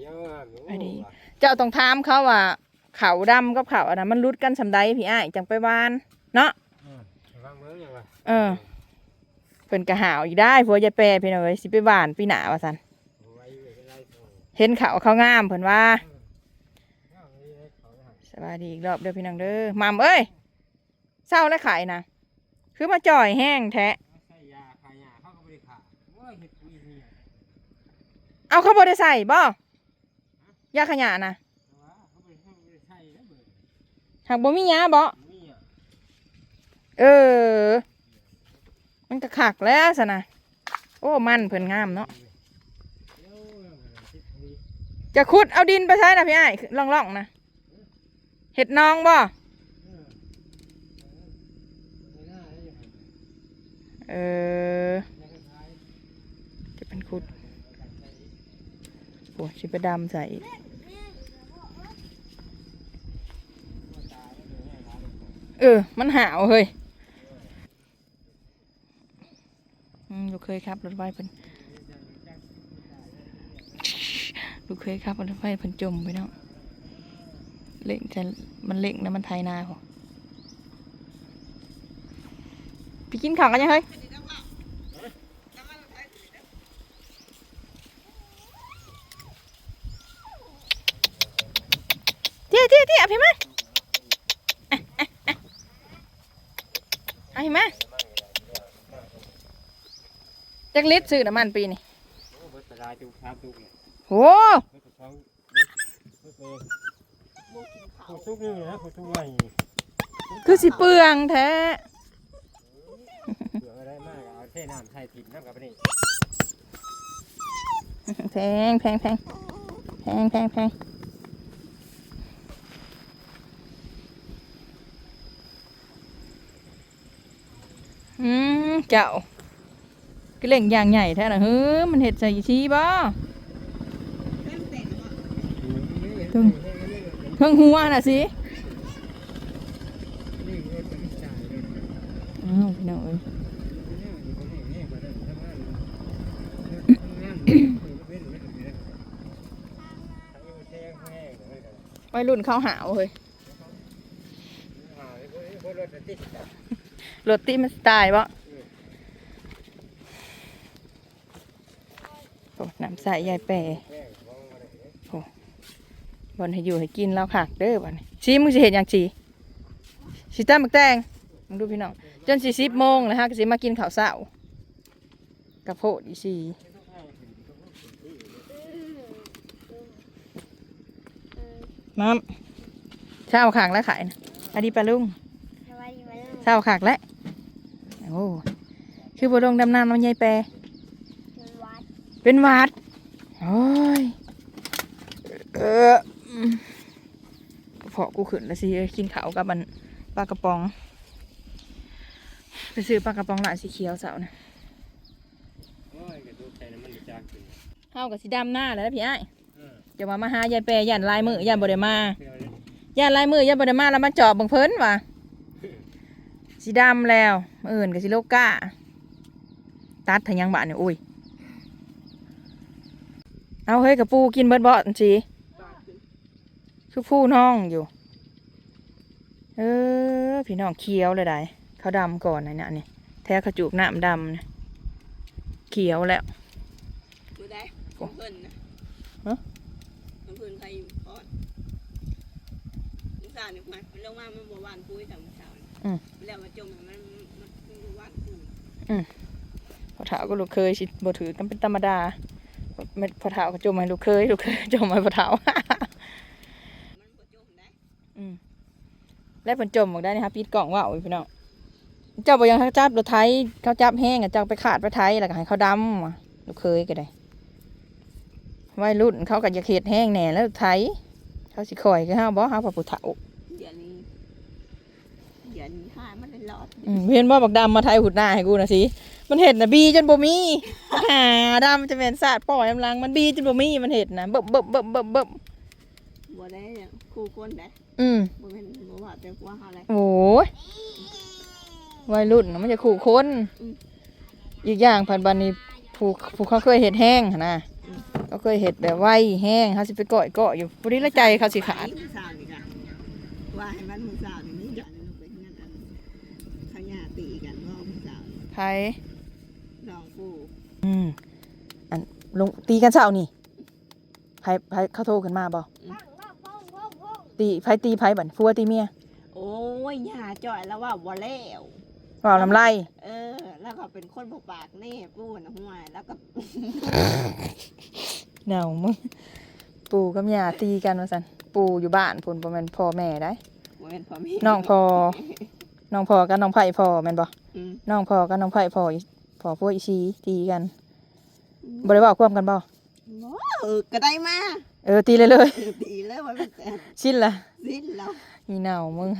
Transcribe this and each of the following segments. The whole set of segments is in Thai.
เดี๋ยวอะโอันนี้เจ้าต้องถามเขาว่าเขาดำกับเขาอันนั้นมันรุดกันสำใดพี่อ้ายจังไปวานเนาะเออฟังเบิ่งยังว่าเออเพิ่นก็หาวอีกได้ผัวยายแปรพี่น้องเอ้ยสิไปหวานปีหน้าว่าซั่นไว้อยู่เป็นไรส่งเห็นเขาเขางามเพิ่นว่าเอาไว้ให้เขาหาสวัสดีอีกรอบเด้อพี่น้องเด้อหมัมเอ้ยเศร้าแล้วขายนะคือมาจ่อยแห้งแท้ใส่ยาขายยาเขาก็บ่ได้ขายโอ้ยเฮ็ดปุ๋ยนี่เอาเขาบ่ได้ใส่บ่ ยาขยะนะแต่ว่าเขาบ่ได้เขาบ่ได้ใส่แล้วเบิดหากบ่มียาบ่มีอะเออ มันก็คักแล้วซะนะโอ้ มันเพิ่นงามเนาะเดี๋ยวเอาไปเฮ็ดปุ๋ยจะขุดเอาดินไปใช้นะพี่อ้ายล่องๆนะเห็ดนองบ่เออเอาไปหน้าเออได้ยังไงแล้วก็ขายจะเป็นขุดโอ้ชิปดำใส่เออ มันหาวเฮ้ยอืมลูกเคยครับรถไฟเพิ่นลูกเคยครับรถไฟเพิ่นจมไปเนาะเล่งจะมันเล่งนะมันไทยนาพอไปกินข้าวกันยังเฮ้ย เตี้ยเตี้ยเอาพี่มาอะอะอะเอาพี่มาจักลิตรซื้อน้ำมันปีนี่โอ้ครับจุกเลยโอ้เบิดกระเช้าเบิดเบิดเบิดผู้ทุกนี่นะผู้ทุกไว้คือสิเปลืองแท้เผื่ออะไรมากเอาเท่น้ำไทยถิ่นน้ำกับนี่แพงแพงแพงแพงแพงแพงอืม เจ้าก็เล่งอย่างใหญ่แท้น่ะเฮ้ยมันเห็ดใส่ชีบ่ถึงถึงหัวน่ะสิอ้าวพี่น้องเอ้ยวัยรุ่นเขาหาวเฮ้ยรถตีมันสไตล์บ่ โอ้น้ำใสยายแปรบอนให้อยู่ให้กินแล้วค่ะเด้อบัดนี้ชีมึงสิเห็นอย่างชีสิตามมักแตงมึงดูพี่น้องจนสี่สิบโมงเลยฮะก็สิมากินข้าวเช้ากระโพดอีสีน้ำเช้าขางแล้วขายนะอดีปลาลุงสวัสดีวันนี้เช้าขากแล้วโอ้คือบลงดำน้ำน้ำยายแปรเป็นวัด เป็นหวัด โอ้ย เอออืมพอกู ขึ้นแล้วสิเอ้ยกินข้าวกับมันปลากระป๋อง ไปซื้อปลากระป๋องหลานสีเขียวเสานะเฮากับสีดำหน้าแล้วนะพี่ไอ้ายจะมามาหายายแปรยันลายมือยันบ่ได้มายันลายมือยันบ่ได้มาแล้วมาจอบบังเพิ่นว่ะสีดำแล้วมื้ออื่นกับสีโลก้าตัดทะยังบ้านเนี่ยโอ้ยเอาเฮ้ยกับปูกินเบิดบ่อนสิคือผู้น้องอยู่ เออ พี่น้องเคี้ยวเลยได้เขาดำก่อนนะเนี่ยนี่แท้เขาจูบน้ำดำนะเขียวแล้วมือได้โอ้เพิ่นนะฮะเพิ่นใครพอดมุสาเนี่ยมันลงมามันบ่หวานปุ้ยแต่มุสาเนี่ยแล้วมาจมให้มันมันมันบ่หวานปุ้ยพอเท้าก็ลูกเคยสิบ่ถือกันเป็นธรรมดาเม็ดพอเท้าก็จมให้ลูกเคยลูกเคยจมให้พอเท้า มันบ่จมได้ อืม แล้วผลจมบอกได้นะครับปิดกล่องว่าวอีกพี่น้องเจ้าบอกยังเขาจับรถไทยเขาจับแห้งอะเจ้าไปขาดไปไทยแล้วก็ให้เขาดำอะลูกเคยก็ได้วัยรุ่นเขาก็จะเข็ดแห้งแหน่แล้วรถไทยเขาสิคอยก็ห้าบ่ห้าพระพุทธเฒ่าเดี๋ยวนี้เดี๋ยวนี้หามันเลยรอดอืมเห็นบ่บักดำมาไทยหุดหน้าให้กูนะสิมันเห็ดนะบีจนบ่มีหาดำจะเป็นศาสตร์ปล่อยกำลังมันบีจนบ่มีมันเห็ดนะเบิ่มเบิ่มเบิ่มเบิ่มเบิ่มบ่ได้เนี่ยคู่คนได้ อืมบ่แม่นบ่ว่าแต่ว่าหาอะไร โอ้ยวัยรุ่นน่ะมันจะขู่คนอืมอีกอย่างพันบันนี้ผู้ผู้เขาเคยเห็ดแห้งหั่นนะก็เคยเห็ดแบบไวแห้งเขาสิไปเกาะเกาะอยู่บริละใจเขาสิขาดมือสาวนี่ค่ะว่าให้มันมือสาวนี่นี่กันไปเงี้ยกันขยะตีกันว่ามือสาวไผดองปูอืมอันลงตีกันเช้านี่ไผไผเขาโทรขึ้นมาบ่บ้า ตีไผตีไผบัดฟัวตีเมียโอ้ยหยาจ่อยแล้วว่าบ่แล้วเว่าลำไรเออ แล้วก็เป็นคนบ่ปากแน่ปูนะห่วยแล้วก็แนวมึงปู่กับย่าตีกันว่าซั่นปู่อยู่บ้านพุ่นบ่แม่นพ่อแม่ได้ บ่เป็นพ่อแม่น้องพ่อน้องพ่อกับน้องไผ่พ่อแม่นบ่ อืมน้องพ่อกับน้องไผ่พ่ออีพ่อพวกอีซีตีกันบ่ได้เว้าความกันบ่เออก็ได้มา เออตีเลยเลยตีเลยว่าเป็นแต่ชินละสิ้นแล้วมีหนาวมึง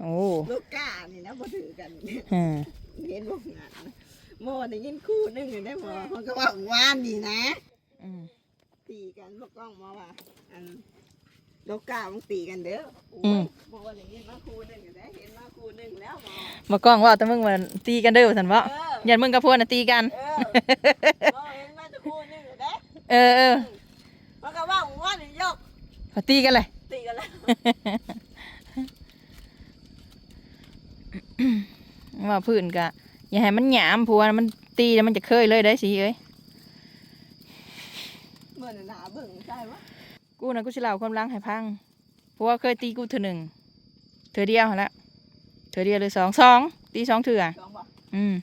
โอ้ลูกก้านี่นะบ่ถือกันฮะเห็นบ่งานนะโม่ได้ยินคู่หนึงอยู่ได้บ่มันก็ว่าว่านดีนะอืมตีกันบ่กล้องมาว่าอันลูกก้ามึงตีกันเด้ออืมโม่ได้ยินมาคู่หนึงอยู่ได้เห็นมาคู่หนึงแล้วบ่มากล้องว่าแต่มึงมาตีกันเด้อสันบ่เออยันมึงกับพวกน่ะตีกันเออบ่เห็นมาแต่คู่หนึงอยู่ได้เออเออ มันก็ว่าว่านนี่ยกเขาตีกันเลย ตีกันแล้วว่าพื้นกะอย่าให้มันหยามผัวมันตีแล้วมันจะเคยเลยได้สิเอ้ยเมื่อน่ะหนาเบิ่งใช่ปะกูน่ะกูสิเล่าความรังให้พังผัวเคยตีกูเถื่อหนึ่งเถื่อเดียวหั่นละเถื่อเดียวเลยสองสองตีสองเถื่อสองบ่อืม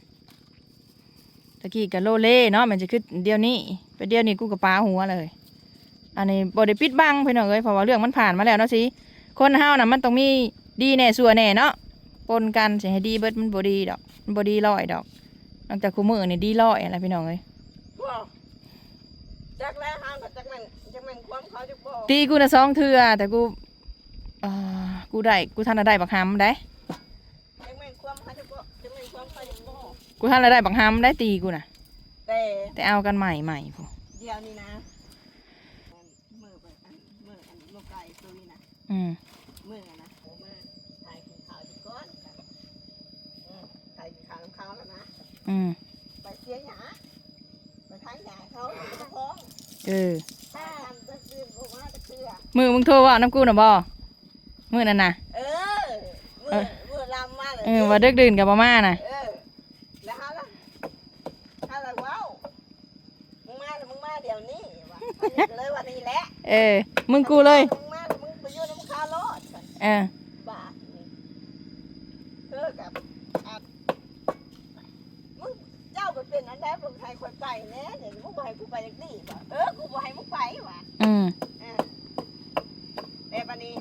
ตะกี้กับโลเล่เนาะมันจะคือเดียวนี้ไปเดียวนี้กูกับปาหัวเลย อันนี้บอได้ปิดบังเพื่อนเอาเลยเพราะว่าเรื่องมันผ่านมาแล้วเนาะสิคนเฮาน่ะมันต้องมีดีแน่สัวแน่เนาะปนกันสิให้ดีเบิดมันบ่ดีดอกมันบ่ดีร้อยดอกนอกจากคู่มือนี่ดีร้อยอะไรพี่น้องเอ้ยบ่จักแล้วห้างกับจักแม่นจักแม่นความเขาจะบ่ตีกูน่ะสองเทื่อแต่กูอ่ากูได้กูทันได้บักหำได้จักแม่นความเขาจะบ่จักแม่นความเขาจะบ่กูทันได้บักหำได้ตีกูน่ะแต่แต่เอากันใหม่ใหม่พอเดี๋ยวนี้นะมือไปอันมืออันโลกไก่ตัวนี้นะ อืมมืออะนะโอ้มาถ่ายกินข้าวดีก่อนอืมถ่ายกินข้าวน้ำเขาแล้วนะอืมไปเสียหยาไปทางหยาเขาไปตะพ้องเออถ้าทำจะซื้อผมว่าจะเชื่อมือมึงโทรว่าน้ำกูน่ะบ่มือนั่นน่ะเออมือมือลำมาเลยเออว่าเดึกดื่นกับมาม่าน่ะเออแล้วฮะล่ะฮะล่ะว้าวมึงมาแล้วมึงมาเดี๋ยวนี้ว่ะไปเลยวันนี้แหละเออมึงกูเลย อดก่อนเออบาทนี่เธอกับอัดมึงเจ้าก็เป็นอันใดมึงให้คนไปแน่เนี่ยมึงบ่ให้กูไปอย่างนี้ว่ะเออกูบ่ให้มึงไปว่ะ อืม เออแต่บันนี้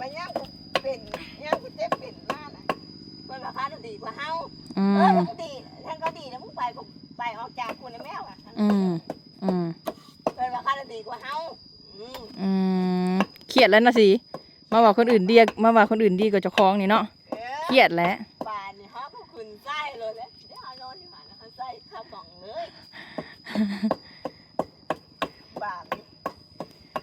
มันยังกูเป็นยังกูเจ็บเป็นมากนะคนราคาดีกว่าเฮา อื เออ ม แล้วก็ดีท่านก็ดีแล้วมึงไปก็ไปออกจากคุณในแมวอะ อืม อืม เกิ นราคาดีกว่าเฮาอืมอืมเครียดแล้วนะสิมาว่าคนอื่นดีมาว่าคนอื่นดีกว่าเจ้าของนี่เนาะเออเครียดแล้ว ป่านนี่ฮะก็คุณไส้เลยเลยเดี๋ยวเอานอนที่หานเขาไส้ข้าวป่องเลยบาทนี่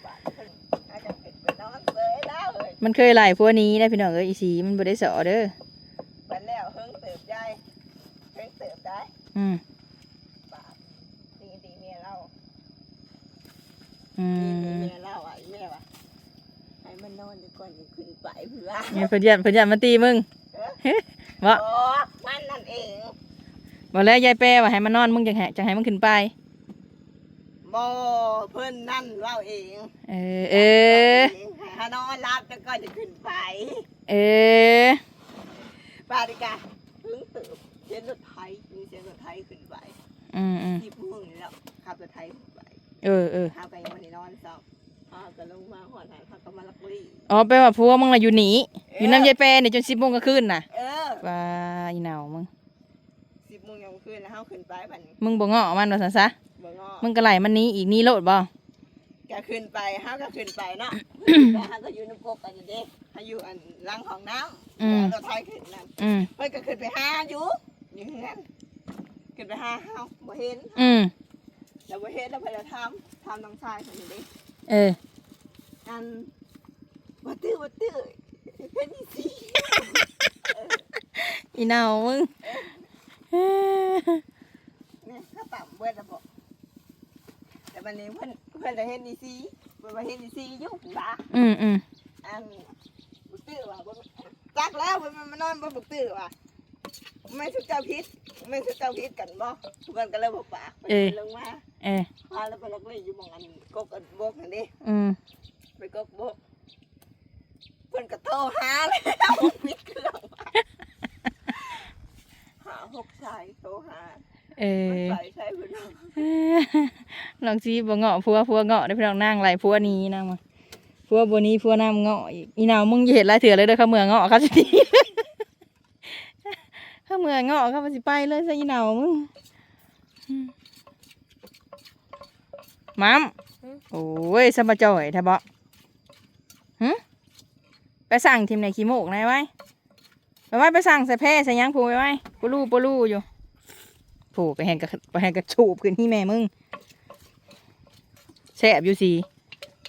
บาทเพิ่นอาจจะเป็นไปนอนเสยแล้วเลยมันเคยไล่พวกนี้ได้พี่น้องเอ้ยอีสีมันบ่ได้สอเด้อ ไปแล้วเฮิงเติบได้เฮิงเติบได้ อืม บาทดีดีเมียเรา อืดีดีมเมียเราอะอีแม่ว่ะให้มันนอนดีกว่าอย่าขึ้นไปเพื่อเนี่ยเพิ่นยันเพิ่นยันมาตีมึงโอ้มันนั่นเองบอกแล้วยายแปรว่าให้มันนอนมึงจังให้จังให้มึงขึ้นไปโมเพิ่นนั่นเราเองเออเออให้ฮานอนรับแล้วก็จะขึ้นไปเออปาดิกาเพิ่งเติบเสียงรถไทยมีเสียงรถไทยขึ้นไปอืมอืมที่พึ่งนี่แล้วขับรถไทยขึ้นไป เออเออพาไป วันนี้นอนซ้ำพาก็ลงมาหอดหายพาก็มาลักบุรีอ๋อแปลว่าพวกมึงน่ะอยู่หนีอยู่น้ำยายแปรนี่จนสิบโมงก็คืนน่ะเออว่าอีหนาวมึงสิบโมงยังคืนแล้วเฮาขึ้นไปบัดนี้มึงบ่ง้อมันว่าซั่นซะบ่งอมึงก็ไล่มันหนี้อีกหนี้โลดบ่ก็ขึ้นไปเฮาก็ขึ้นไปเนาะ แต่เฮาก็อยู่ในกกกันอยู่เด้เฮาอยู่อันหลังของน้ำอืมรถไทยขึ้นนั่นอืมเพิ่นก็ขึ้นไปหาอยู่อยู่เฮือนขึ้นไปหาเฮาบ่เห็น อืม แล้วบ่เห็นแล้วเพิ่นจะถามถามน้องชายเพิ่นอยู่เด้เออ อันบ่ตื้อบ่ตื้อเพิ่นอีสิอีหนาวมึงเนี่ยเขาต่ำเบิดระบบแต่วันนี้เพื่อนเพื่อนจะเห็นดีซีเพื่อนมาเห็นดีซีอยุ่งบ้าอืมอืมอันบุกตื้อว่ะบ่จักแล้วมันมานอนบนบุกตื้อว่ะ ไม่ชุกเจ้าพิษไม่ชุกเจ้าพิษกันบ่เพื่อนก็เลยบอกปากไปลงมาเออพาแล้วไปลักเล่อยู่หมองอันกกอันบกนั่นดิอืมไปกกบกเพื่อนก็โทรหาเลยพิษเครื่องมาหาหกชายโทรหาเออใส่ใช้เพื่อนลองซีบ่เงาะพัวพัวเงาะได้พี่น้องนั่งไหลพัวนี้นั่งมาพัวบัวนี้พัวน้ำเงาะอีกอีนาวมึงอย่าเห็นหลายเถื่อเลยเด้อข้าเมืองเงาะเขาสิ ดีข้าเมืองเงาะเขาสิไปเลยซะอีนาวมึงมัมโอ้ยสมบจ่อยแท้บ่หึไปสั่งทีมไหนขี้โมกไหนไว้ไปไว้ไปสั่งใส่แพร่ใส่หยังผูไปไว้ปูลู่ปูลู่อยู่ผูไปแหงกับไปแหงกับชูบขึ้นที่แม่มึงแสบอยู่สิ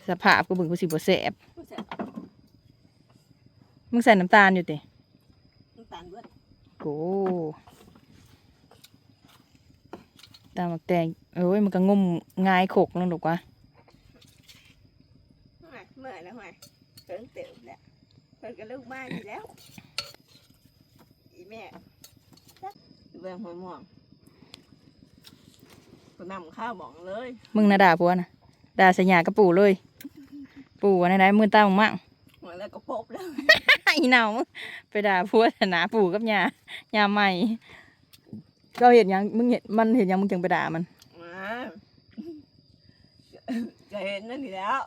สภาพกูเบึงกูสิบ่แสบมึงใส่น้ำตาลอยู่ติน้ำตาลเบิด โอ้ตามหมักแตงเอ้ยมันก็งมงายขกนั่นหรอกวะเมื่อยเมื่อยแล้วเมื่อยเพิ่งเติมแล้วเพิ่นก็ลูกบ้านอยู่แล้วอีแม่จักเบิ่งหัวม่วงก็นำข้าวหมองเลย มึงน่ะด่าผัวน่ะด่าสยากระปู่เลย ปู่อันไหนๆมือตามึงมั่งหัวแล้วก็พบแล้ว อีเหนามึงไปด่าผัวแต่หนาปู่กับยายาใหม่ก็เห็นหยังมึงเห็นมันเห็นหยังมึงจึงไปด่ามันมาจะเห็นนั่นนี่แล้ว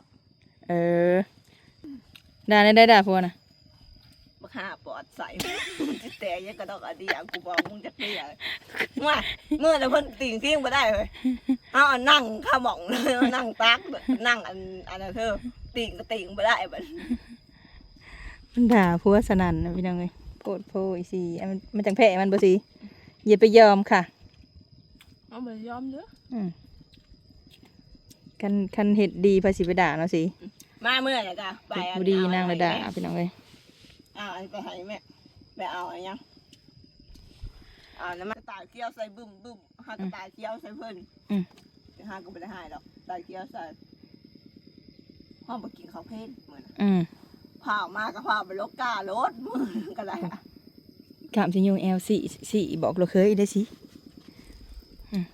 เออด่าได้ได้ด่าผัวน่ะบักหาปอดใส่มันจะแต่ยังกระดอกอะดีอะกูบอกมึงจะเตี้ยมาเมื่อแต่เพิ่นติ่งทิ้งมาได้เลยเอาอันนั่งข้าวหมองเลยเอานั่งตักแบบนั่งอันอันนั้นเธอติ่งก็ติ่งมาได้แบบ มันด่าผัวสนั่นนะพี่น้องเอ้ยโพดโพอีสีอันมันมันจังแพ้มันบ่สิอย่าไปยอมค่ะเอาไปยอมเด้ออืมคันคันเห็ดดีภาษีไปด่าเนาะสิมาเมื่อไหร่จ้ะไปเฮ็ดอับ่ดีเอนางเลยด่าพี่น้องเอ้ยเอาอันไปให้แม่ไปเอาอันยังเอาแล้วมันตายเกี้ยวใส่บึ้มบึ้มหากระตายเกี้ยวใส่เพิ่นหาก็ไม่ได้ให้หรอกตายเกี้ยวใส่ห้องไปกินข้าวเพลนเหมือนอืม พามาก็พาไปลกการถมือก็ได้อะกามสิยูเอลสี่สี่บอกเราเคยได้สิอืม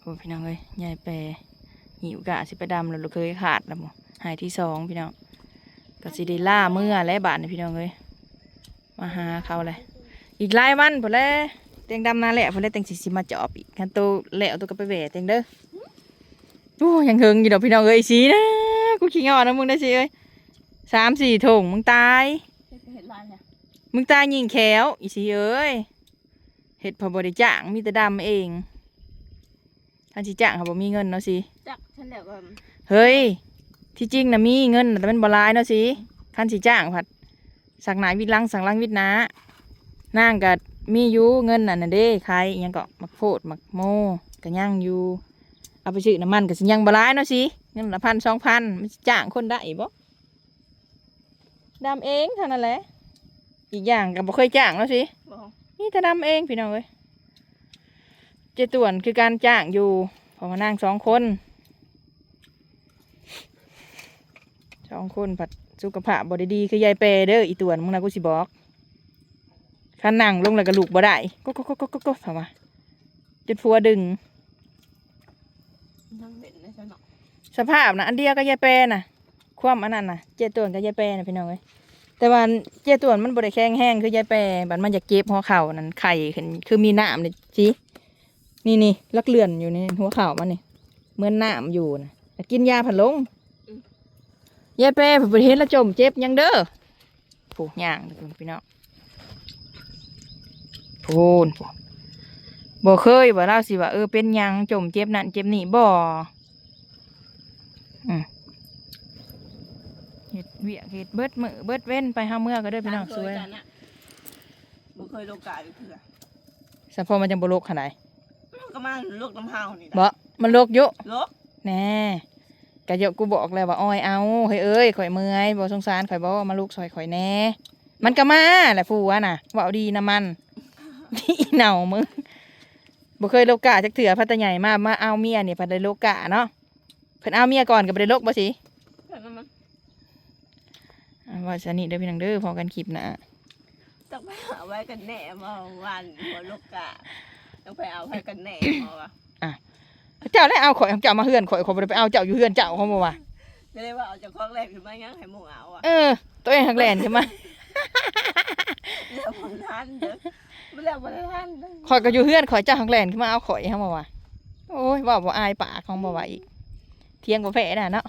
โอ้พี่น้องเอ้ยยายแปรหิวกะสิไปดำแล้วเราเคยขาดแล้วบ่หายที่สองพี่น้องก็สิได้ล่าเมื่อและบาทนี่พี่น้องเอ้ยมาหาเขาเลยอีกหลายวันพอแล้วเตียงดำนาแหละพอแล้วเตียงสิสิมาจอบอีกคันโตแล้วตัวก็ไปแหวเตียงเด้อโอ้ยังเฮงอยู่ดอกพี่น้องเอ้ยสีนะกูขี้งอนนะมึงได้สิเอ้ย สามสี่ถุงมึงตาย เห็นลายเนี่ยมึงตายยิงแขวอีสิเอ้ยเห็ดพอบริจ้างมีแต่ดำเองท่านสิจ้างเขาบอกมีเงินเนาะสิจักฉันแล้วก็เฮ้ย ที่จริงนะมีเงินน่ะแต่เป็นบหลายเนาะสิท่านสิจ้างผัดสักหนายวิดลังสังลังวิดนานั่งกับมีอยู่เงินน่ะน่ะเด้ใครอิหยังก็มักโพดมักโมก็ย่างอยู่เอาไปซื้อน้ำมันก็สิยังบหลายเนาะสิเงินละพันสองพันมันสิจ้างคนได้บ่ ดำเองเท่านั้นแหละ อีกอย่างก็บ่เคยจ้างแล้วสิบอกนี่แต่ดำเองพี่น้องเอ้ยเจต่วนคือการจ้างอยู่เพอมานั่งสองคนสองคนผัดสุขภาพบ่ได้ดีคือยายเปเด้ออีต่วนมึงนะกูสิบอกขันนั่งลงแล้วก็ลูกบ่ได้ก็ก็ก็ก็ก็ก็ถามว่าจนพัวดึงนั่งเล่นนะฉันเนาะสภาพนะอันเดียวกับยายเปน่ะ ความอันนั้นน่ะเจต่วนกับยายเปน่ะพี่น้องเอ้ยแต่ว่าเจต่วนมันบ่ได้แข็งแห้งคือยายเปบัดมันอยากเจ็บหัวเข่านั่นไข่ขึ้นคือมีน้ำนี่จีนี่นี่ลักเลื่อนอยู่ในหัวเข่ามันนี่เหมือนน้ำอยู่นะกินยาผันลงยายเปผมไปเห็นแล้วจมเจ็บยังเด้อผูกย่างเด้อพี่น้องพูนพูนบ่เคยว่เล่าสิว่าเออเป็นยังจมเจ็บนั่นเจ็บนี่บ่เห็ด เวียกเห็ดเบิดมือเบิดเว้นไปห้าเมื่อก็ได้อพี่น้องสวยจันอะบ่เคยลงกาเลยเถื่อสัพพอมันจังบโลกขนาดไหนมันก็มาลูกน้ำเฮานี่นะบ่มันโลกเยอะลกแน่กะเยอะกูบอกแล้วว่าอ้อยเอาเฮ้ยเอ้ยข่อยเมื่อยบ่สงสารข่อยบ่มาลูกซอยข่อยแน่มันก็มาแหละฟูวะน่ะเว่าเอาดีนะมันที่เหน่ามึงบ่เคยโลกาจักเถื่อพัตใหญ่มามาเอาเมียนี่พัดได้โลกาเนาะเพิ่นเอาเมียก่อนก็บ่ได้โลกบ่สิเพิ่นมันอ่า ว่าสนิทเด้อพี่น้องเด้อพอกันคลิปหนะต้องไปหาไว้กันแหน่มาวันหัวลูกกะต้องไปเอาไว้กันแหน่มาวะเจ้าได้เอาข่อยของเจ้ามาเฮือนข่อยข่อยบ่ได้ไปเอาเจ้าอยู่เฮือนเจ้าเขาบ่ว่าจะได้ว่าเอาจากข้องแรกขึ้นมายังให้หมูเอาอะเออ ตัวเองหักแลนขึ้นมาเรื่องบนท่านเด้อไม่เรื่องบนท่านเด้อข่อยก็อยู่เฮือนข่อยเจ้าหักแลนขึ้นมาเอาข่อยเขาบ่ว่าโอ้ยเว่าบ่อายปากของบ่ว่าอีกเที่ยงบ่แพ้น่ะเนาะ